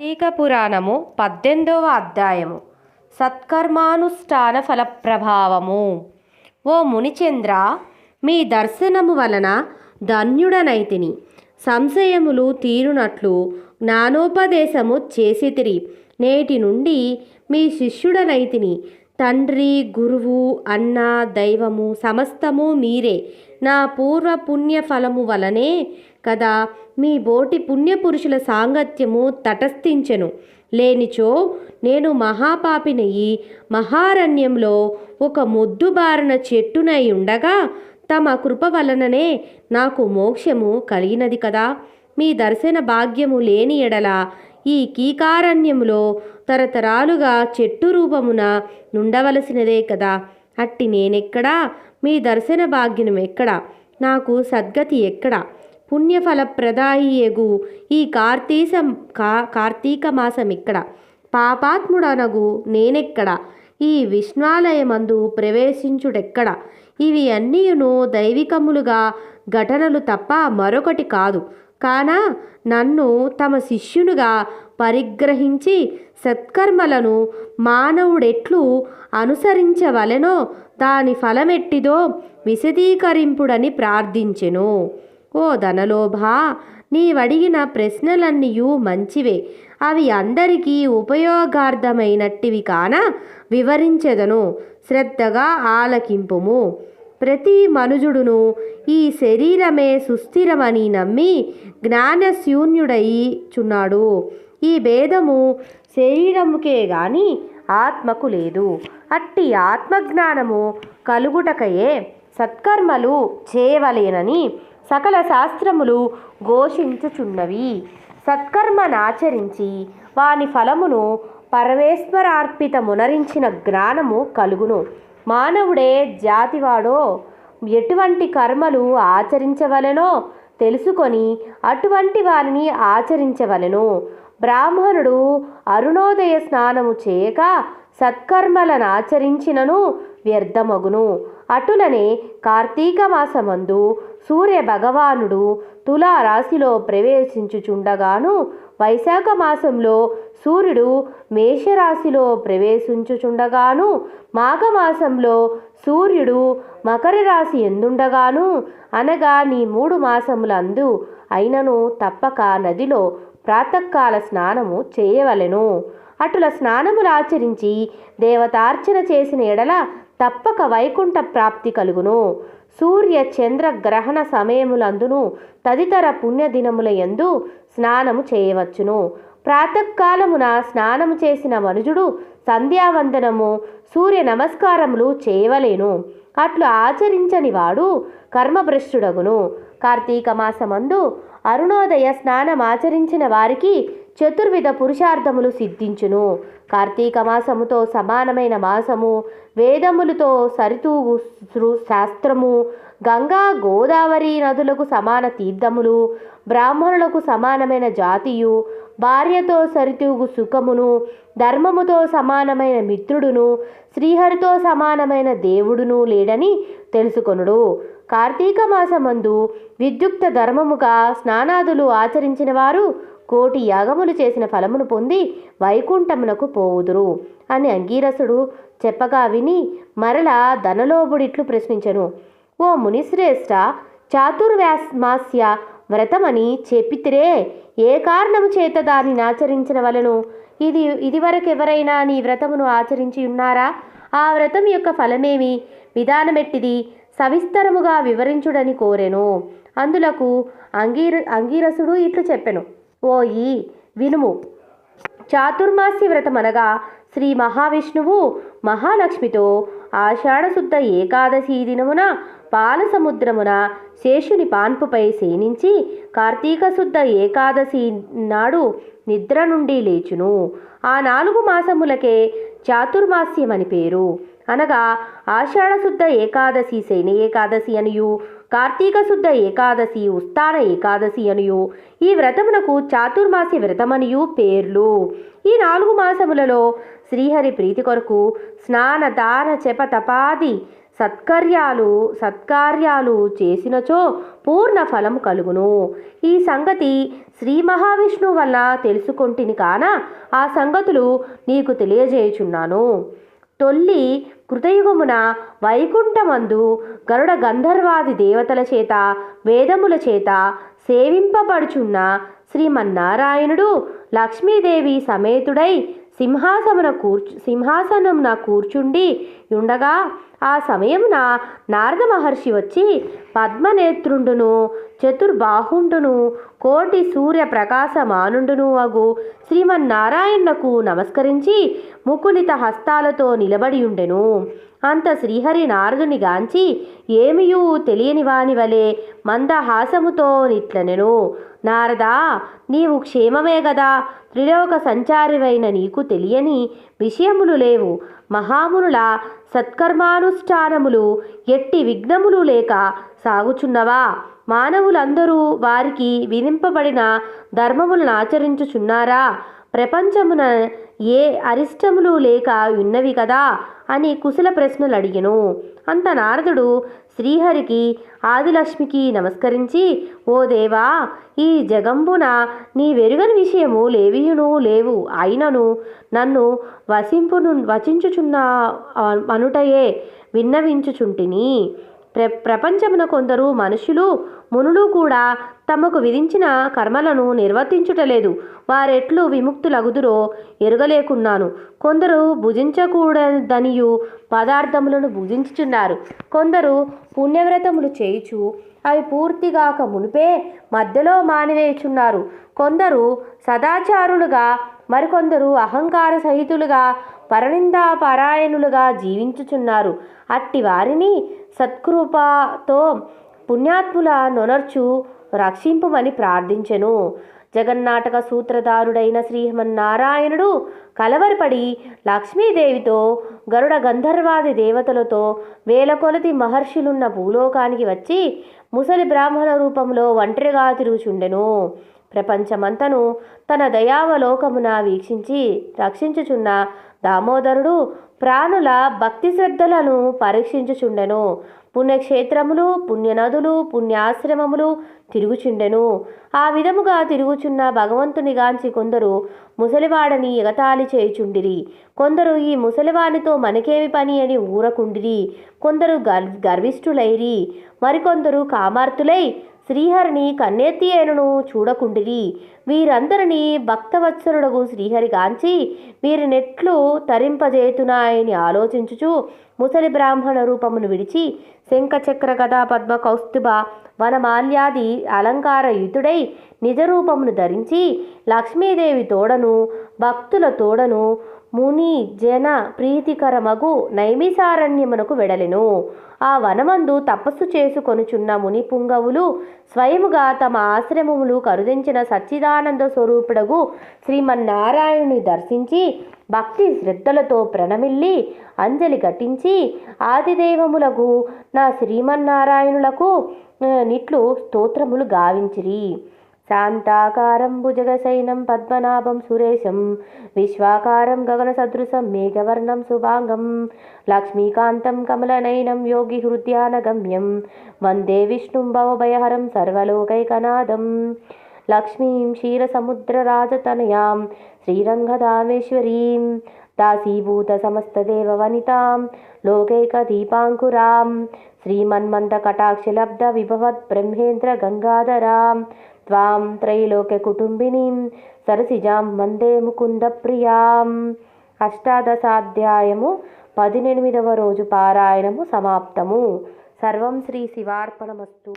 కార్తీక పురాణము పద్దెనిమిదవ అధ్యాయము. సత్కర్మానుష్ఠాన ఫల ప్రభావము ఓ మునిచంద్ర మీ దర్శనము వలన ధన్యుడనైతిని. సంశయములు తీరునట్లు జ్ఞానోపదేశము చేసితిరి. నేటి నుండి మీ శిష్యుడనైతిని. తండ్రి గురువు అన్న దైవము సమస్తము మీరే. నా పూర్వ పుణ్య ఫలము వలనే కదా. మీ బోటి పుణ్యపురుషుల సాంగత్యము తటస్థించెను. లేనిచో నేను మహాపాపినయి మహారణ్యంలో ఒక మొద్దుబారిన చెట్టునై ఉండగా తమ కృప వలననే నాకు మోక్షము కలిగినది కదా. మీ దర్శన భాగ్యము లేని ఎడల ఈ కీకారణ్యములో తరతరాలుగా చెట్టు రూపమున నుండవలసినదే కదా. అట్టి నేనెక్కడా? మీ దర్శన భాగ్యం ఎక్కడా? నాకు సద్గతి ఎక్కడా? పుణ్యఫలప్రదాయియగు ఈ కార్తీస కా కార్తీక మాసం ఇక్కడ. పాపాత్ముడనగు నేనెక్కడ? ఈ విష్ణాలయమందు ప్రవేశించుడెక్కడ? ఇవి అన్నీయును దైవికములుగా ఘటనలు తప్ప మరొకటి కాదు. కాన నన్ను తమ శిష్యునుగా పరిగ్రహించి సత్కర్మలను మానవుడెట్లు అనుసరించవలెనో దాని ఫలమెట్టిదో విశదీకరింపుడని ప్రార్థించెను. ఓ ధనలోభా? నీవడిగిన ప్రశ్నలన్నీయు మంచివే. అవి అందరికీ ఉపయోగార్థమైనట్టివి కాన వివరించెదను. శ్రద్ధగా ఆలకింపుము. ప్రతి మనుజుడును ఈ శరీరమే సుస్థిరమని నమ్మి జ్ఞానశూన్యుడై చున్నాడు. ఈ భేదము శరీరముకే గాని ఆత్మకు లేదు. అట్టి ఆత్మజ్ఞానము కలుగుటకయే సత్కర్మలు చేయవలేనని సకల శాస్త్రములు ఘోషించుచున్నవి. సత్కర్మనాచరించి వాని ఫలమును పరమేశ్వరార్పితమునరించిన జ్ఞానము కలుగును. మానవుడే జాతివాడో ఎటువంటి కర్మలు ఆచరించవలెనో తెలుసుకొని అటువంటి వారిని ఆచరించవలెను. బ్రాహ్మణుడు అరుణోదయ స్నానము చేయక సత్కర్మలను ఆచరించినను వ్యర్థమగును. అటులనే కార్తీక మాసమందు సూర్య భగవానుడు తులారాశిలో ప్రవేశించుచుండగాను వైశాఖ మాసంలో సూర్యుడు మేషరాశిలో ప్రవేశించుచుండగాను మాఘమాసంలో సూర్యుడు మకర రాశి ఎందుండగాను అనగా నీ మూడు మాసములందు అయినను తప్పక నదిలో ప్రాతకాల స్నానము చేయవలెను. అటుల స్నానములు ఆచరించి దేవతార్చన చేసిన ఎడల తప్పక వైకుంఠ ప్రాప్తి కలుగును. సూర్య చంద్ర గ్రహణ సమయములందును తదితర పుణ్యదినముల యందు స్నానము చేయవచ్చును. ప్రాతకాలమున స్నానము చేసిన మనుజుడు సంధ్యావందనము సూర్య నమస్కారములు చేయవలేను. అట్లు ఆచరించని వాడు కర్మభ్రష్టుడగును. కార్తీక మాసమందు అరుణోదయ స్నానం ఆచరించిన వారికి చతుర్విధ పురుషార్థములు సిద్ధించును. కార్తీక మాసముతో సమానమైన మాసము వేదములతో సరితూగు శాస్త్రము గంగా గోదావరి నదులకు సమాన తీర్థములు బ్రాహ్మణులకు సమానమైన జాతియు భార్యతో సరితూగు సుఖమును ధర్మముతో సమానమైన మిత్రుడును శ్రీహరితో సమానమైన దేవుడును లేడని తెలుసుకొనుడు. కార్తీక మాసమందు విద్యుక్త ధర్మముగా స్నానాదులు ఆచరించిన వారు కోటి యాగములు చేసిన ఫలమును పొంది వైకుంఠమునకు పోవుదురు. అని అంగీరసుడు చెప్పగా విని మరల ధనలోబుడిట్లు ప్రశ్నించెను. ఓ మునిశ్రేష్ఠ చాతుర్వ్యాస్మాస్య వ్రతమని చెప్పితిరే ఏ కారణము చేత దానిని ఆచరించిన వలను? ఇది ఇదివరకు ఎవరైనా నీ వ్రతమును ఆచరించి ఉన్నారా? ఆ వ్రతం యొక్క ఫలమేమి? విధానమెట్టిది సవిస్తరముగా వివరించుడని కోరెను. అందులకు అంగీర అంగీరసుడు ఇట్లు చెప్పెను. ఓయి వినుము. చాతుర్మాసి వ్రతం అనగా శ్రీ మహావిష్ణువు మహాలక్ష్మితో ఆషాఢశుద్ధ ఏకాదశి దినమున పాలసముద్రమున శేషుని పాన్పుపై సేనించి కార్తీక శుద్ధ ఏకాదశి నాడు నిద్ర నుండి లేచును. ఆ నాలుగు మాసములకే చాతుర్మాస్యమని పేరు. అనగా ఆషాఢశుద్ధ ఏకాదశి శని ఏకాదశి అనియు కార్తీక శుద్ధ ఏకాదశి ఉస్తాన ఏకాదశి అనియు. ఈ వ్రతమునకు చాతుర్మాసి వ్రతమనియు పేర్లు. ఈ నాలుగు మాసములలో శ్రీహరి ప్రీతి కొరకు స్నాన దాన చెప తపాది సత్కర్యాలు సత్కార్యాలు చేసినచో పూర్ణ ఫలము కలుగును. ఈ సంగతి శ్రీ మహావిష్ణువు వల్ల తెలుసుకొంటిని కాన ఆ సంగతులు నీకు తెలియజేయుచున్నాను. తొల్లి కృతయుగమున వైకుంఠమందు గరుడ గంధర్వాది దేవతల చేత వేదముల చేత సేవింపబడుచున్న శ్రీమన్నారాయణుడు లక్ష్మీదేవి సమేతుడై సింహాసమున కూర్చు సింహాసనమున కూర్చుండి ఉండగా ఆ సమయమున నారద మహర్షి వచ్చి పద్మనేత్రుండును చతుర్బాహుండును కోటి సూర్య ప్రకాశమానుండును అగు శ్రీమన్నారాయణకు నమస్కరించి ముకులిత హస్తాలతో నిలబడి ఉండెను అంత శ్రీహరి నారదుని గాంచి ఏమియూ తెలియని వాని వలె మందహాసముతో నిట్లనెను. నారదా నీవు క్షేమమే గదా. త్రిలోక సంచారివైన నీకు తెలియని విషయములు లేవు. మహామునుల సత్కర్మానుష్ఠానములు ఎట్టి విఘ్నములు లేక సాగుచున్నవా? మానవులందరూ వారికి విధింపబడిన ధర్మములను ఆచరించుచున్నారా? ప్రపంచమున ఏ అరిష్టములు లేక ఉన్నవి కదా అని కుశల ప్రశ్నలు అడిగెను. అంత నారదుడు శ్రీహరికి ఆదిలక్ష్మికి నమస్కరించి ఓ దేవా ఈ జగంబున నీ వెరుగని విషయము లేవియును లేవు. అయినను నన్ను వసింపును వచించుచున్న అనుటయే విన్నవించుచుంటిని. ప్ర ప్రపంచమున కొందరు మనుషులు మునులు కూడా తమకు విధించిన కర్మలను నిర్వర్తించుటలేదు. వారెట్లు విముక్తులగుదురో ఎరుగలేకున్నాను. కొందరు భుజించకూడదనియు పదార్థములను భుజించుచున్నారు. కొందరు పుణ్యవ్రతములు చేయుచు అవి పూర్తిగాక మునిపే మధ్యలో మానివేయుచున్నారు. కొందరు సదాచారులుగా మరికొందరు అహంకార సహితులుగా పరనిందాపరాయణులుగా జీవించుచున్నారు. అట్టి వారిని సత్కృపతో పుణ్యాత్ముల నొనర్చు రక్షింపుమని ప్రార్థించెను. జగన్నాటక సూత్రధారుడైన శ్రీమన్నారాయణుడు కలవరపడి లక్ష్మీదేవితో గరుడ గంధర్వాది దేవతలతో వేల కొలది మహర్షులున్న భూలోకానికి వచ్చి ముసలి బ్రాహ్మణ రూపంలో ఒంటరిగా తిరుగుచుండెను. ప్రపంచమంతను తన దయావలోకమున వీక్షించి రక్షించుచున్న దామోదరుడు ప్రాణుల భక్తి శ్రద్ధలను పరీక్షించుచుండెను. పుణ్యక్షేత్రములు పుణ్యనదులు పుణ్యాశ్రమములు తిరుగుచుండెను. ఆ విధముగా తిరుగుచున్న భగవంతునిగాంచి కొందరు ముసలివాడని ఎగతాళి చేయుచుండిరి. కొందరు ఈ ముసలివానితో మనకేమి పని అని ఊరకుండిరి. కొందరు గర్ గర్విష్ఠులైరి. మరికొందరు కామార్తులై శ్రీహరిని కన్నెత్తి అయినను చూడకుండిరి. వీరందరినీ భక్తవత్సరుడగు శ్రీహరి గాంచి వీరినెట్లు తరింపజేతునాయని ఆలోచించుచు ముసలి బ్రాహ్మణ రూపమును విడిచి శంఖచక్ర గదా పద్మ కౌస్తుభ వనమాల్యాది అలంకారయుతుడై నిజరూపమును ధరించి లక్ష్మీదేవి తోడను భక్తుల తోడను ముని జన ప్రీతికరమగు నైమిసారణ్యమునకు వెడలెను. ఆ వనమందు తపస్సు చేసుకొనుచున్న ముని పుంగవులు స్వయముగా తమ ఆశ్రమములు కరుదించిన సచ్చిదానంద స్వరూపుడగు శ్రీమన్నారాయణుని దర్శించి భక్తి శ్రద్ధలతో ప్రణమిల్లి అంజలి ఘటించి ఆదిదేవములకు నా శ్రీమన్నారాయణులకు నిట్లు స్తోత్రములు గావించిరి. శాంతాకారం భుజగశైనం పద్మనాభం సురేశం విశ్వాకారం గగనసదృశం మేఘవర్ణం శుభాంగం లక్ష్మీకాంతం కమలనయనం యోగి హృద్యానగమ్యం వందే విష్ణుం భవభయహరం సర్వలోకైకనాదం లక్ష్మీం క్షీరసముద్రరాజతనయాం శ్రీరంగదామేశ్వరీం దాసీభూత సమస్తదేవ వనితాం त्वां శ్రీమన్మంతకటాక్షలబ్ధ సరసిజాం వందే ముకుంద ప్రియాం అష్టాదశాధ్యాయము పదినెనిమిదవ రోజు పారాయణము సమాప్తము సర్వం శ్రీ శివార్పణమస్తు